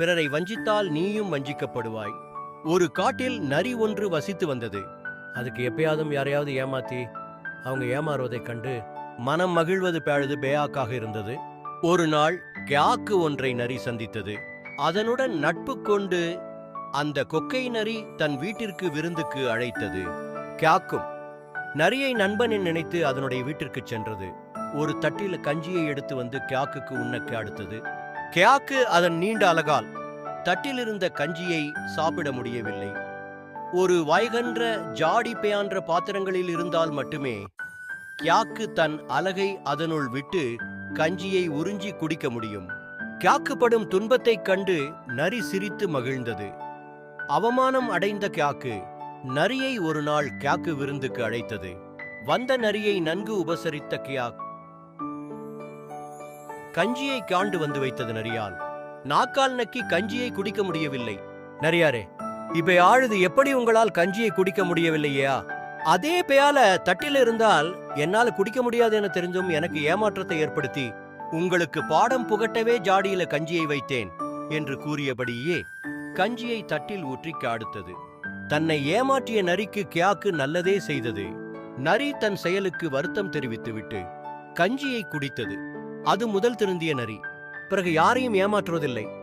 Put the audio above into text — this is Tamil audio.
பிறரை வஞ்சித்தால் நீயும் வஞ்சிக்கப்படுவாய். ஒரு காட்டில் நரி ஒன்று வசித்து வந்தது. அதுக்கு எப்பயாவதும் யாரையாவது ஏமாத்தி அவங்க ஏமாறுவதைக் கண்டு மனம் மகிழ்வது பேழுது பேயாக்காக இருந்தது. ஒரு நாள் கியாக்கு ஒன்றை நரி சந்தித்தது. அதனுடன் நட்பு கொண்டு அந்த கொக்கை நரி தன் வீட்டிற்கு விருந்துக்கு அழைத்தது. கியாக்கும் நரியை நண்பன் நினைத்து அதனுடைய வீட்டிற்கு சென்றது. ஒரு தட்டில கஞ்சியை எடுத்து வந்து கியாக்குக்கு உண்ணக்கு அடுத்தது. கியாக்கு அதன் நீண்ட அலகால் தட்டிலிருந்த கஞ்சியை சாப்பிட முடியவில்லை. ஒரு வயகன்ற ஜாடி பேயான்ற பாத்திரங்களில் இருந்தால் மட்டுமே கியாக்கு தன் அலகை அதனுள் விட்டு கஞ்சியை உறிஞ்சி குடிக்க முடியும். கியாக்குப்படும் துன்பத்தைக் கண்டு நரி சிரித்து மகிழ்ந்தது. அவமானம் அடைந்த கியாக்கு நரியை ஒரு நாள் கியாக்கு விருந்துக்கு அழைத்தது. வந்த நரியை நன்கு உபசரித்த கியாக் கஞ்சியை காண்டு வந்து வைத்தது நரியால் நாக்கால் நக்கி கஞ்சியை குடிக்க முடியவில்லை. நரியாரே இப்ப ஆழுது எப்படி உங்களால் கஞ்சியை குடிக்க முடியவில்லையா? அதே பெயால தட்டில் இருந்தால் என்னால குடிக்க முடியாது என தெரிஞ்சும் எனக்கு ஏமாற்றத்தை ஏற்படுத்தி உங்களுக்கு பாடம் புகட்டவே ஜாடியில கஞ்சியை வைத்தேன் என்று கூறியபடியே கஞ்சியை தட்டில் ஊற்றி காடுத்தது. தன்னை ஏமாற்றிய நரிக்கு கியாக்கு நல்லதே செய்தது. நரி தன் செயலுக்கு வருத்தம் தெரிவித்துவிட்டு கஞ்சியை குடித்தது. அது முதல் திருந்திய நரி. பிறகு யாரையும் ஏமாற்றுவதில்லை.